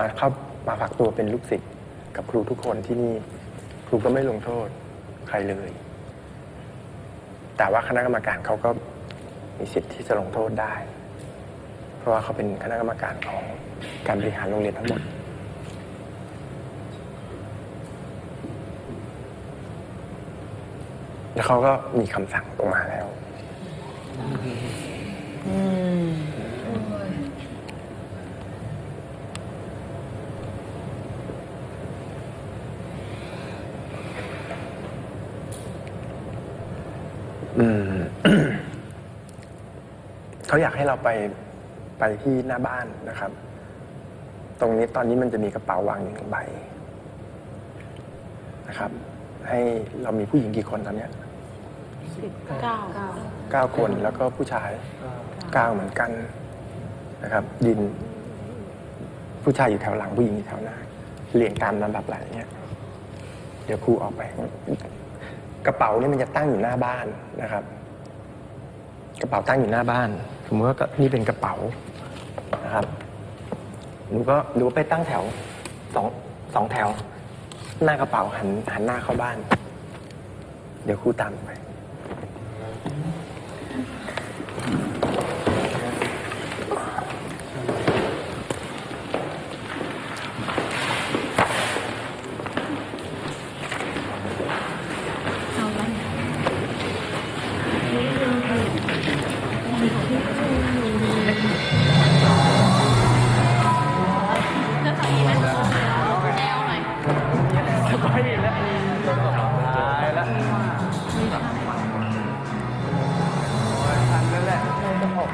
มาเข้ามาฝากตัวเป็นลูกศิษย์กับครูทุกคนที่นี่ ครูก็ไม่ลงโทษใครเลย แต่ว่าคณะกรรมการเขาก็มีสิทธิ์ที่จะลงโทษได้ เพราะว่าเขาเป็นคณะกรรมการของการบริหารโรงเรียนทั้งหมด แล้วเขาก็มีคำสั่งออกมาแล้ว อืม เขาอยากให้เราไปไปที่หน้าบ้านนะครับ ตรงนี้ตอนนี้มันจะมีกระเป๋าวางอยู่หนึ่งใบนะครับ ให้เรามีผู้หญิงกี่คนตอนเนี้ยเก้าเก้าคนแล้วก็ผู้ชายเก้าเหมือนกันนะครับดิน ผู้ชายอยู่แถวหลังผู้หญิงอยู่แถวหน้าเรียงตามลำดับไหลเงี้ย เดี๋ยวครูออกไป กระเป๋าเนี่ยมันจะตั้งอยู่หน้าบ้านนะครับ กระเป๋าตั้งอยู่หน้าบ้าน สมมติว่าก็นี่เป็นกระเป๋านะครับหนูก็หนูไปตั้งแถวสองสองแถว หน้ากระเป๋าหันหันหน้าเข้าบ้าน เดี๋ยวครูตามไป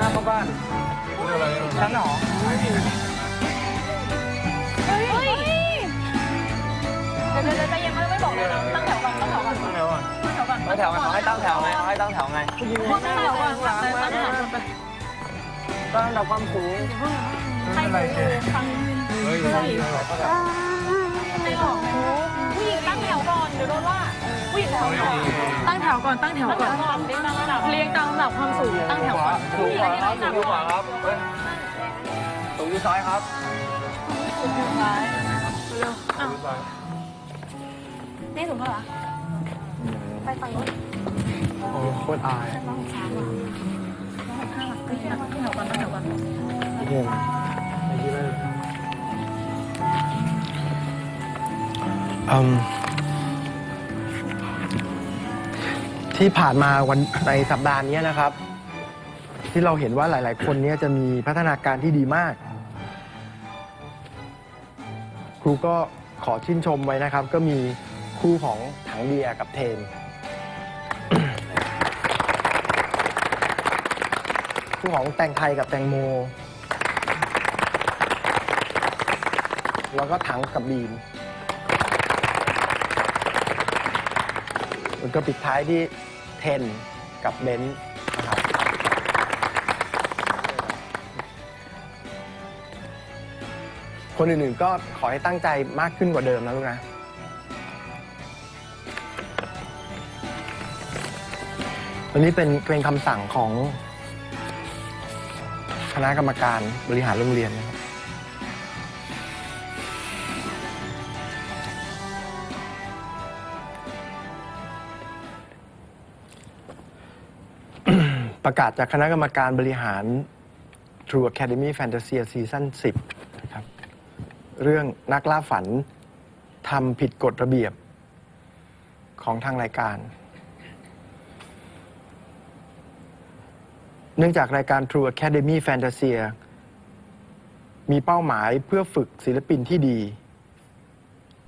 หน้าเข้าบ้านฉันเหรอเฮ้ยเดี๋ยวเดี๋ยวใจเย็นไม่ไม่บอกเลยนะตั้งแถวก่อนตั้งแถวก่อนตั้งแถวก่อนตั้งแถวก่อนตั้งแถวไงขาให้ตั้งแถวไงขาให้ตั้งแถวไงตั้งแถวก่อนตั้งแถวก่อนตั้งระดับความสูงใครดูฟังเฮ้ยใคร หรอกผู้หญิงตั้งแถวก่อนเดี๋ยวโดนว่าผู้หญิงแถวก่อนตั้งแถวก่อนตั้งแถวตั้งแถก่อวนก่อนเรียงตามระดับเรียงตามลำดับความสูงตั้งแถวก่อนสูงกว่าครับสูงกว่าครับเฮ้ยสูงที่ซ้ายครับนี่สูงเท่าไหร่ไปฝั่งนู้นโอ้โคตรอายตั้งแถวก่อนตั้งแถวก่อนตั้งแถวก่อนเห็ ที่ผ่านมาวันในสัปดาห์นี้นะครับ ที่เราเห็นว่าหลาย ๆ คนเนี้จะมีพัฒนาการที่ดีมาก ครูก็ขอชื่นชมไว้นะครับ ก็มีคู่ของถังเบียร์กับเทนคู่ของแตงไทยกับแตงโม แล้วก็ถังกับบีม แล้วก็ปิดท้ายที่เทนกับเบนซ์นะครับคนอื่นๆก็ขอให้ตั้งใจมากขึ้นกว่าเดิมนะลูกนะ วันนี้เป็นเป็นคำสั่งของคณะกรรมการบริหารโรงเรียนนะครับ ประกาศจากคณะกรรมการบริหาร True Academy Fantasy Season 10นะครับเรื่องนักล่าฝันทำผิดกฎระเบียบของทางรายการ เนื่องจากรายการ True Academy Fantasia มีเป้าหมายเพื่อฝึกศิลปินที่ดี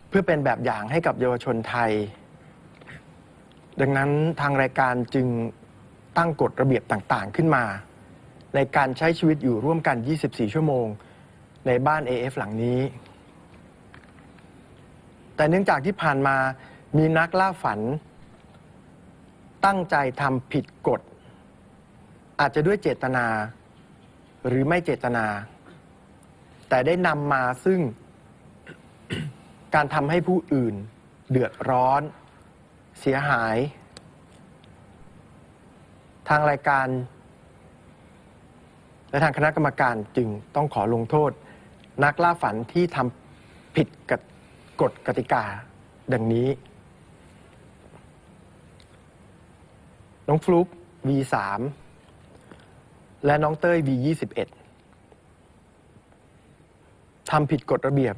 เพื่อเป็นแบบอย่างให้กับเยาวชนไทย ดังนั้นทางรายการจึง ตั้งกฎระเบียบต่างๆ ขึ้นมา ในการใช้ชีวิตอยู่ร่วมกัน 24 ชั่วโมง ในบ้าน AF หลังนี้ แต่เนื่องจากที่ผ่านมามีนักล่าฝัน ตั้งใจทำผิดกฎ อาจจะด้วยเจตนา หรือไม่เจตนา แต่ได้นำมาซึ่ง การทำให้ผู้อื่น เดือดร้อน เสียหายางรายการ และทางคณะกรรมการจึงต้องขอลงโทษ นักล่าฝันที่ทำผิดกฎกฎกติกา ดังนี้ น้องฟลุก V3 และน้องเต้ย V21 ทำผิดกฎระเบียบ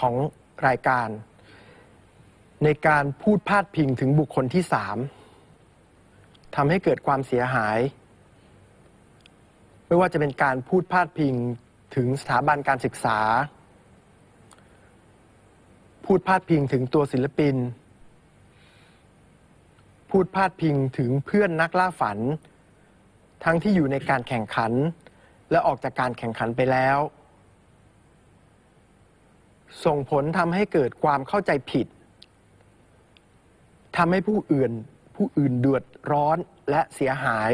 ของรายการ ในการพูดพาดพิงถึงบุคคลที่สามทำให้เกิดความเสียหาย ไม่ว่าจะเป็นการพูดพาดพิงถึงสถาบันการศึกษา พูดพาดพิงถึงตัวศิลปิน พูดพาดพิงถึงเพื่อนนักล่าฝัน ทั้งที่อยู่ในการแข่งขัน และออกจากการแข่งขันไปแล้ว ส่งผลทำให้เกิดความเข้าใจผิด ทำให้ผู้อื่น ผู้อื่นเดือดร้อนและเสียหาย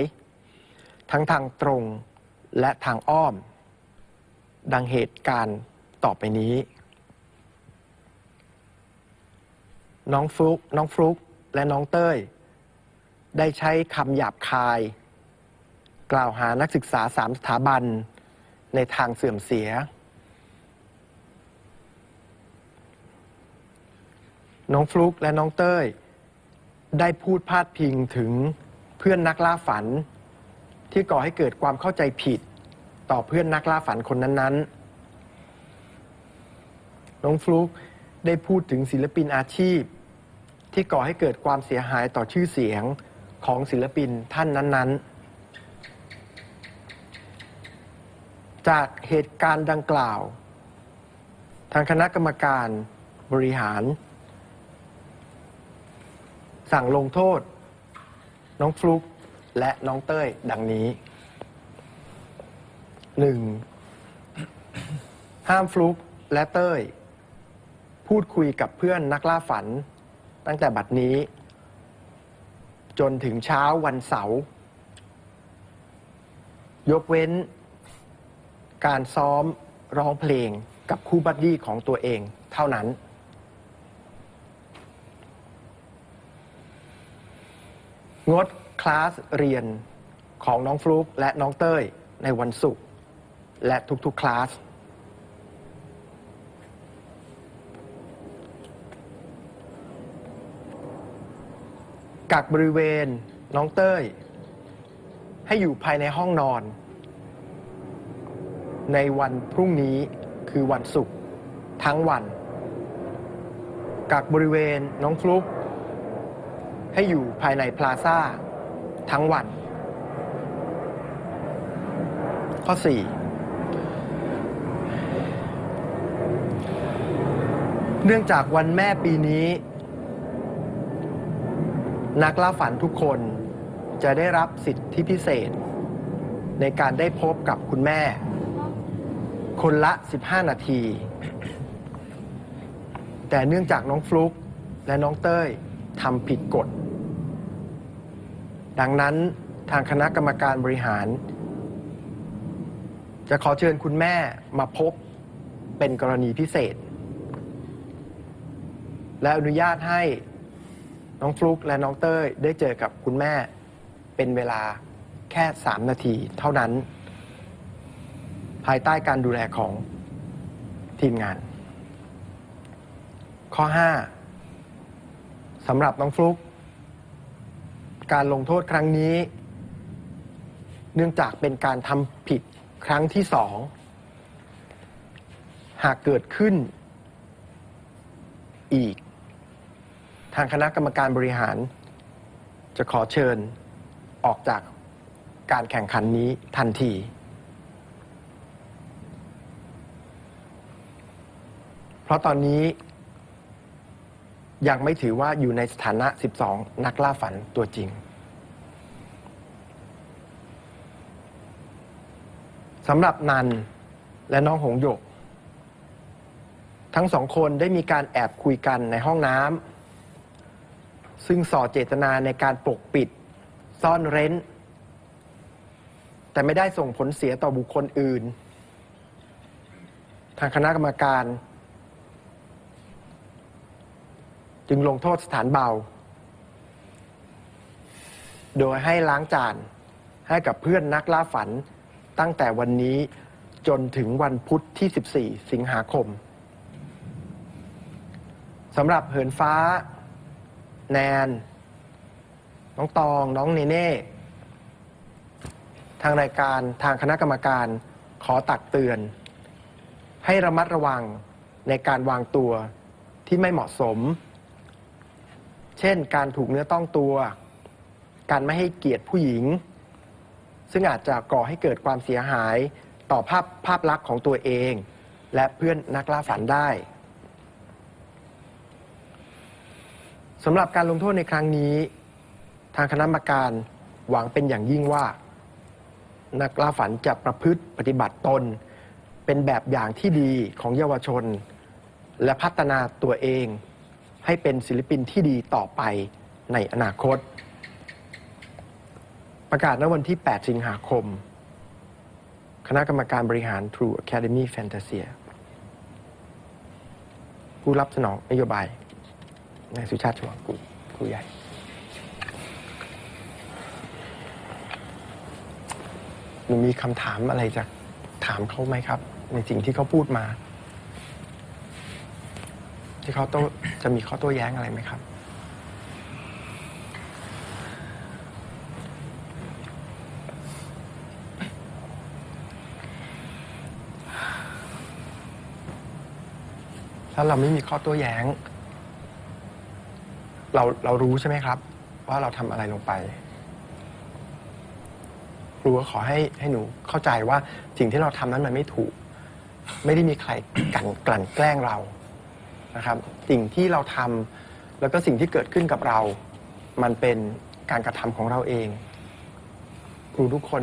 ทั้งทางตรงและทางอ้อม ดังเหตุการณ์ต่อไปนี้ น้องฟลุกน้องฟลุกและน้องเต้ย ได้ใช้คำหยาบคาย กล่าวหานักศึกษาสามสถาบันในทางเสื่อมเสีย น้องฟลุกและน้องเต้ย ได้พูดพาดพิงถึงเพื่อนนักล่าฝัน ที่ก่อให้เกิดความเข้าใจผิด ต่อเพื่อนนักล่าฝันคนนั้นๆ น้องฟลุกได้พูดถึงศิลปินอาชีพ ที่ก่อให้เกิดความเสียหายต่อชื่อเสียงของศิลปินท่านนั้น ๆ จากเหตุการณ์ดังกล่าว ทางคณะกรรมการบริหาร สั่งลงโทษ น้องฟลุกและน้องเต้ยดังนี้หนึ่งห้ามฟลุกและเต้ย พูดคุยกับเพื่อนนักล่าฝัน ตั้งแต่บัดนี้ จนถึงเช้าวันเสาร์ยกเว้น การซ้อมร้องเพลงกับคู่บัดดี้ของตัวเองเท่านั้น งดคลาสเรียนของน้องฟลุกและน้องเต้ยในวันศุกร์และทุกๆคลาส กักบริเวณน้องเต้ย ให้อยู่ภายในห้องนอน ในวันพรุ่งนี้คือวันศุกร์ทั้งวัน กักบริเวณน้องฟลุก ให้อยู่ภายในพลาซ่า ทั้งวัน ข้อ 4 เนื่องจากวันแม่ปีนี้ นักล่าฝันทุกคนจะได้รับสิทธิพิเศษ ในการได้พบกับคุณแม่ คนละ 15 นาที แต่เนื่องจากน้องฟลุกและน้องเต้ยทำผิดกฎ ดังนั้นทางคณะกรรมการบริหาร จะขอเชิญคุณแม่มาพบเป็นกรณีพิเศษ และอนุญาตให้น้องฟลุกและน้องเต้ยได้เจอกับคุณแม่เป็นเวลาแค่ 3 นาทีเท่านั้น ภายใต้การดูแลของทีมงาน ข้อ 5สำหรับน้องฟลุก การลงโทษครั้งนี้ เนื่องจากเป็นการทำผิดครั้งที่สอง หากเกิดขึ้น อีก ทางคณะกรรมการบริหาร จะขอเชิญออกจากการแข่งขันนี้ทันทีเพราะตอนนี้ ยังไม่ถือว่าอยู่ในสถานะ 12 นักล่าฝันตัวจริงสำหรับนันและน้องหงหยก ทั้งสองคนได้มีการแอบคุยกันในห้องน้ำซึ่งส่อเจตนาในการปกปิด ซ่อนเร้น แต่ไม่ได้ส่งผลเสียต่อบุคคลอื่น ทางคณะกรรมการ จึงลงโทษสถานเบา โดยให้ล้างจานให้กับเพื่อนนักล่าฝันตั้งแต่วันนี้จนถึงวันพุธที่ 14 สิงหาคมสำหรับเหินฟ้า แนน น้องตอง น้องเนเน่ ทางรายการทางคณะกรรมการขอตักเตือน ให้ระมัดระวังในการวางตัวที่ไม่เหมาะสม เช่น การถูกเนื้อต้องตัว การไม่ให้เกียรติผู้หญิง ซึ่งอาจจะก่อให้เกิดความเสียหายต่อภาพภาพลักษณ์ของตัวเอง และเพื่อนนักล่าฝันได้สำหรับการลงโทษในครั้งนี้ ทางคณะกรรมการหวังเป็นอย่างยิ่งว่า นักล่าฝันจะประพฤติปฏิบัติตน เป็นแบบอย่างที่ดีของเยาวชน และพัฒนาตัวเอง ให้เป็นศิลปินที่ดีต่อไปในอนาคต ประกาศณวันที่ 8 สิงหาคม คณะกรรมการบริหาร True Academy Fantasia ผู้รับสนองนโยบายนายสุชาติชวงกุลครูใหญ่หนูมีคำถามอะไรจะถามเขาไหมครับ ในสิ่งที่เขาพูดมา ที่เขาโต้จะมีข้อโต้แย้งอะไรไหมครับ ถ้าเราไม่มีข้อโต้แย้ง เราเรารู้ใช่ไหมครับ ว่าเราทำอะไรลงไปครูก็ขอให้ให้หนูเข้าใจว่าสิ่งที่เราทำนั้นมันไม่ถูก ไม่ได้มีใครกลันกลั่นแกล้งเรา นะครับสิ่งที่เราทำแล้วก็สิ่งที่เกิดขึ้นกับเรา มันเป็นการกระทำของเราเอง ครูทุกคน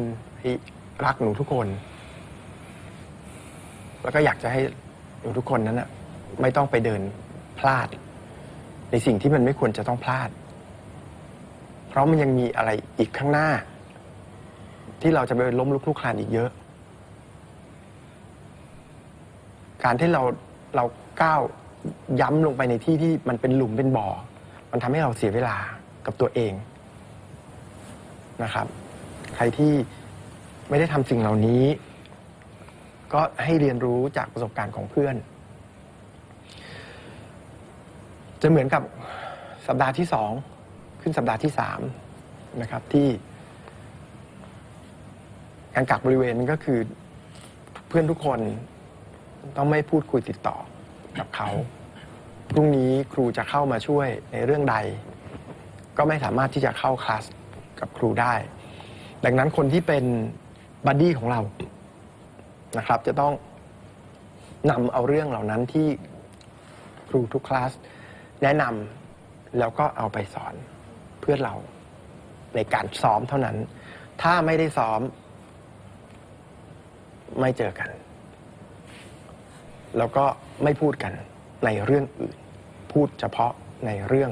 รักหนูทุกคน แล้วก็อยากจะให้หนูทุกคนนั้นนะไม่ต้องไปเดินพลาด ในสิ่งที่มันไม่ควรจะต้องพลาด เพราะมันยังมีอะไรอีกข้างหน้า ที่เราจะไปล้มลุกคลุกคลานอีกเยอะ การที่เราเราก้าว ย้ำลงไปในที่ที่มันเป็นหลุมเป็นบ่อ มันทำให้เราเสียเวลากับตัวเองนะครับ ใครที่ไม่ได้ทำสิ่งเหล่านี้ ก็ให้เรียนรู้จากประสบการณ์ของเพื่อน จะเหมือนกับสัปดาห์ที่สองขึ้นสัปดาห์ที่สามนะครับที่การกักบริเวณก็คือเพื่อนทุกคนต้องไม่พูดคุยติดต่อ กับเขา พรุ่งนี้ครูจะเข้ามาช่วยในเรื่องใด ก็ไม่สามารถที่จะเข้าคลาสกับครูได้ ดังนั้นคนที่เป็นบัดดี้ของเรานะครับ จะต้องนำเอาเรื่องเหล่านั้นที่ครูทุกคลาสแนะนำแล้วก็เอาไปสอนเพื่อเราในการซ้อมเท่านั้น ถ้าไม่ได้ซ้อม ไม่เจอกัน แล้วก็ไม่พูดกันในเรื่องอื่น พูดเฉพาะในเรื่อง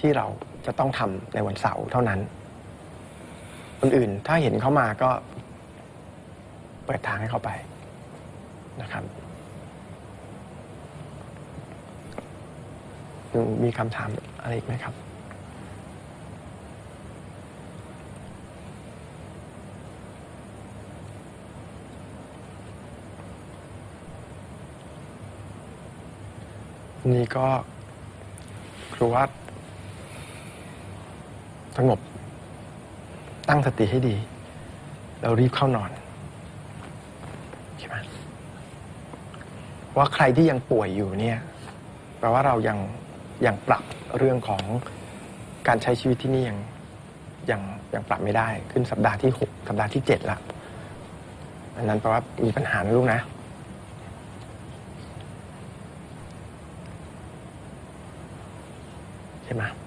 ที่เราจะต้องทำในวันเสาร์เท่านั้น คนอื่นถ้าเห็นเขามาก็เปิดทางให้เขาไปนะครับมีคำถามอะไรอีกไหมครับ นี่ก็ครูว่าสงบ ตั้งสติให้ดี แล้วรีบเข้านอนใช่ไหมว่าใครที่ยังป่วยอยู่เนี่ยแปลว่าเรายังยังปรับเรื่องของการใช้ชีวิตที่นี่ยังยังยังปรับไม่ได้ ขึ้นสัปดาห์ที่หกสัปดาห์ที่เจ็ดละ อันนั้นแปลว่ามีปัญหานะลูกนะ ใช่ไหม